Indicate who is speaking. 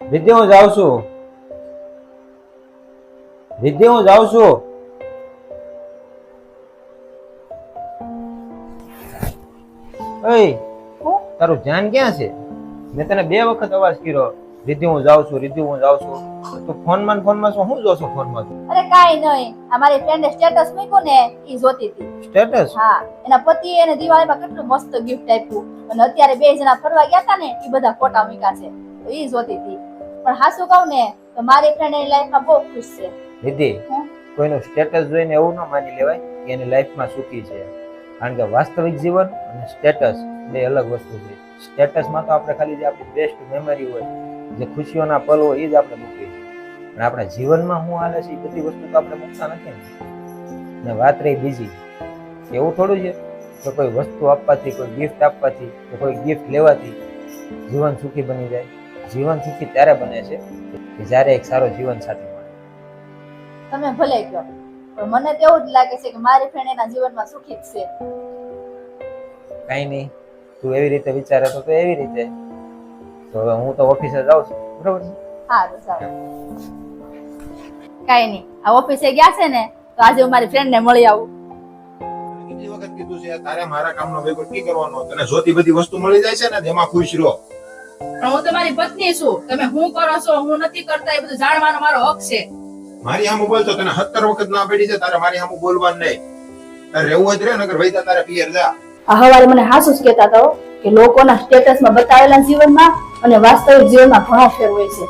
Speaker 1: વિદ્યા હું જાઉં છું. વિદ્યા હું જાઉં છું. ઓય તારું ધ્યાન ક્યાં છે? મેં તને બે વખત અવાજ કર્યો રીધિ હું જાઉં છું રીધિ હું જાઉં છું. તું ફોનમાં ફોનમાં શું જોશો ફોનમાં?
Speaker 2: અરે કાઈ નહીં. આ મારી ફ્રેન્ડે સ્ટેટસ મૂક્યું ને ઈ જોતી હતી.
Speaker 1: સ્ટેટસ
Speaker 2: હા. એના પતિ એને દિવાળીમાં કેટલું મસ્ત ગિફ્ટ આપ્યું. અને અત્યારે બે જણા ફરવા ગયા હતા ને ઈ બધા ફોટા મૂક્યા છે. તો ઈ જોતી હતી. પણ હાસુ કહું ને તો મારી ફ્રેન્ડ એની લાઈફમાં બહુ ખુશ છે. નિધિ
Speaker 1: કોઈનું સ્ટેટસ જોઈને એવું ન માની લેવાય કે એની લાઈફમાં સુખી છે. કારણ કે વાસ્તવિક જીવન અને સ્ટેટસ બે અલગ વસ્તુ છે. સ્ટેટસમાં તો આપણે ખાલી જે આપણી બેસ્ટ મેમરી હોય જે ખુશીઓના પલ હોય એ જ આપણે મૂકીએ છીએ. અને આપણા જીવનમાં શું હાલે છે એ બધી વસ્તુ તો આપણે મૂકતા નથી ને. ને વાત રહી બીજી. એવું થોડું છે કે કોઈ વસ્તુ આપવાથી કોઈ ગિફ્ટ આપવાથી કે કોઈ ગિફ્ટ લેવાથી જીવન સુખી બની જાય. જીવન સુખી ત્યારે બને છે કે જ્યારે એક સારો જીવન સાથી મળે.
Speaker 2: તમે ભલે કહો પણ મને તો એવું જ લાગે છે કે મારી ફ્રેન્ડ એના જીવનમાં સુખી જ છે.
Speaker 1: કઈ નહીં તું એવી રીતે વિચારે તો તો એવી રીતે. તો હવે હું તો ઓફિસે જાઉં છું બરોબર છે?
Speaker 2: સારું સારું. કઈ નહીં આ ઓફિસે ગયા છે ને તો આજે હું મારી ફ્રેન્ડ ને મળી આવું.
Speaker 3: કેટલી વખત કીધું છે તારે મારા કામનો વહીવટ કી કરવાનો તને જોતી બધી વસ્તુ મળી જાય છે ને એમાં ખુશ રહો.
Speaker 4: પણ હું તમારી પત્ની છું. તમે હું કરો છો હું નથી કરતા એ બધું જાણવાનો મારો હક છે.
Speaker 3: મારી સામું બોલતો તને સત્તર વખત ના પડી છે તારે મારી સામું બોલવાનું નહીં. તારે રહેવું જ રહે નગર વૈતા તારે પિયર જા.
Speaker 2: આ હવારે મને હાસુ જ કહેતા તો કે લોકોના સ્ટેટસમાં બતાવેલા જીવનમાં અને વાસ્તવિક જીવનમાં ઘણો ફેર હોય છે.